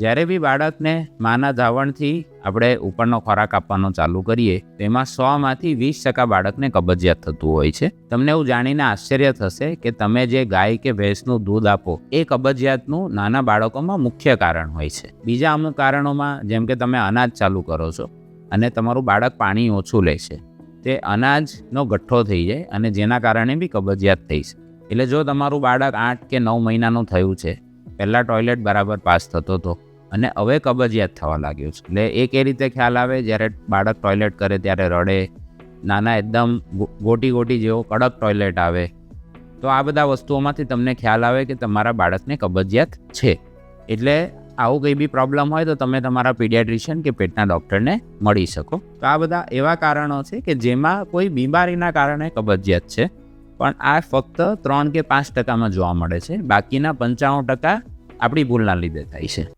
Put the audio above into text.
જ્યારે બી બાળકને માના ધાવણથી આપણે ઉપરનો ખોરાક આપવાનો ચાલુ કરીએ, તેમાં સોમાંથી વીસ ટકા બાળકને કબજિયાત થતું હોય છે. તમને એવું જાણીને આશ્ચર્ય થશે કે તમે જે ગાય કે ભેંસનું દૂધ આપો, એ કબજિયાતનું નાના બાળકોમાં મુખ્ય કારણ હોય છે. બીજા અમુક કારણોમાં, જેમ કે તમે અનાજ ચાલુ કરો છો અને તમારું બાળક પાણી ઓછું લે છે, તે અનાજનો ગઠ્ઠો થઈ જાય અને જેના કારણે બી કબજિયાત થઈ છે એટલે જો તમારું બાળક આઠ કે નવ મહિનાનું થયું છે, પહેલાં ટોયલેટ બરાબર પાસ થતો હતો અને હવે કબજિયાત થવા લાગ્યું છે. એટલે એક એ રીતે ખ્યાલ આવે, જ્યારે બાળક ટોયલેટ કરે ત્યારે રડે, નાના એકદમ ગોટી ગોટી જેવો કડક ટોયલેટ આવે, તો આ બધા વસ્તુઓમાંથી તમને ખ્યાલ આવે કે તમારા બાળકને કબજિયાત છે. એટલે આવું કંઈ બી પ્રોબ્લેમ હોય તો તમે તમારા પીડિયાટ્રિશિયન કે પેટના ડૉક્ટરને મળી શકો. તો આ બધા એવા કારણો છે કે જેમાં કોઈ બીમારીના કારણે કબજિયાત છે. પણ આ ફક્ત ત્રણ કે પાંચ ટકામાં જોવા મળે છે. બાકીના પંચાણું ટકા આપણી ભૂલના લીધે થાય છે.